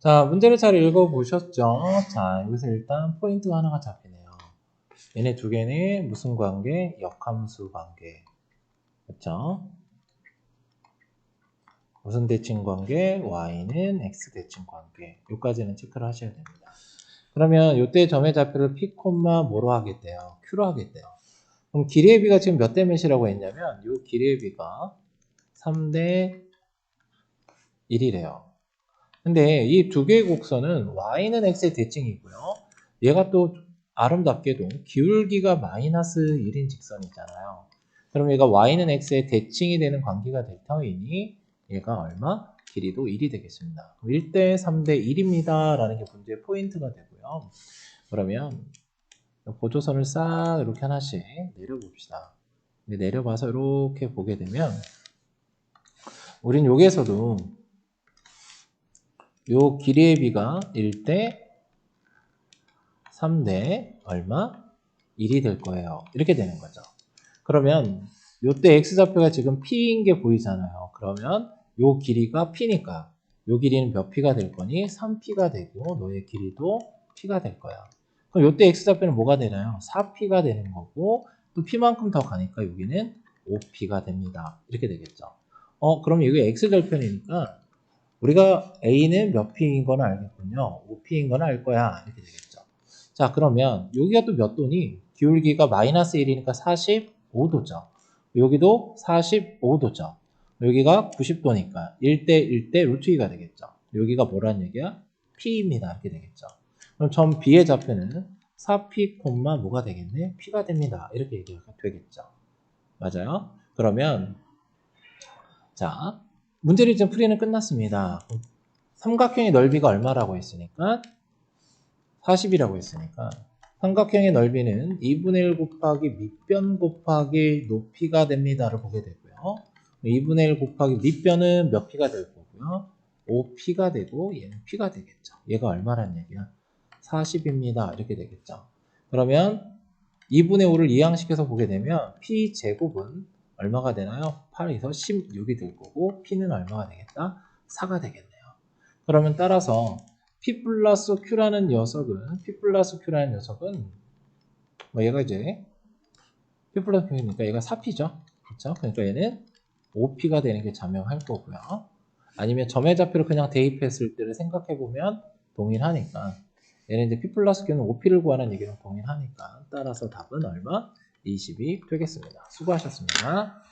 자, 문제를 잘 읽어보셨죠? 자, 여기서 일단 포인트가 하나가 잡히네요. 얘네 두 개는 무슨 관계? 역함수 관계. 그렇죠? 무슨 대칭 관계? y는 x 대칭 관계. 요까지는 체크를 하셔야 됩니다. 그러면 요때 점의 좌표를 p, 뭐로 하겠대요? q로 하겠대요. 그럼 길이의 비가 지금 몇 대 몇이라고 했냐면 요 길이의 비가 3대 1이래요. 근데 이 두 개의 곡선은 y는 x의 대칭이고요. 얘가 또 아름답게도 기울기가 마이너스 1인 직선이잖아요. 그럼 얘가 y는 x의 대칭이 되는 관계가 될 터이니 얘가 얼마? 길이도 1이 되겠습니다. 1대 3대 1입니다. 라는 게 문제의 포인트가 되고요. 그러면 보조선을 싹 이렇게 하나씩 내려봅시다. 내려봐서 이렇게 보게 되면 우린 여기에서도 요 길이의 비가 1대 3대 얼마? 1이 될 거예요. 이렇게 되는 거죠. 그러면 요때 x좌표가 지금 p인 게 보이잖아요. 그러면 요 길이가 p니까 요 길이는 몇 p가 될 거니? 3p가 되고 너의 길이도 p가 될 거야. 그럼 요때 x좌표는 뭐가 되나요? 4p가 되는 거고 또 p만큼 더 가니까 여기는 5p가 됩니다. 이렇게 되겠죠. 어, 그럼 여기 x절편이니까 우리가 a는 몇 p인 건 알겠군요. 5p인 건 알 거야. 이렇게 되겠죠. 자, 그러면 여기가 또 몇 도니? 기울기가 마이너스 1이니까 45도죠. 여기도 45도죠. 여기가 90도니까 1대 1대 루트 2가 되겠죠. 여기가 뭐란 얘기야? p입니다. 이렇게 되겠죠. 그럼 점 b의 좌표는 4p, 뭐가 되겠네? p가 됩니다. 이렇게 얘기가 되겠죠. 맞아요? 그러면 자, 문제를 이제 풀이는 끝났습니다. 삼각형의 넓이가 얼마라고 했으니까 40이라고 했으니까 삼각형의 넓이는 2분의 1 곱하기 밑변 곱하기 높이가 됩니다를 보게 되고요. 2분의 1 곱하기 밑변은 몇 p가 될 거고요. 5p가 되고 얘는 p가 되겠죠. 얘가 얼마란 얘기야? 40입니다. 이렇게 되겠죠. 그러면 2분의 5를 이항시켜서 보게 되면 p 제곱은 얼마가 되나요? 8에서 16이 될 거고 p는 얼마가 되겠다? 4가 되겠네요. 그러면 따라서 p 플러스 q라는 녀석은 p 플러스 q라는 녀석은 뭐 얘가 이제 p 플러스 q니까 얘가 4p죠. 그렇죠? 그러니까 얘는 5p가 되는 게 자명할 거고요. 아니면 점의 좌표를 그냥 대입했을 때를 생각해 보면 동일하니까 얘는 이제 p 플러스 q는 5p를 구하는 얘기랑 동일하니까 따라서 답은 얼마? 20이 되겠습니다. 수고하셨습니다.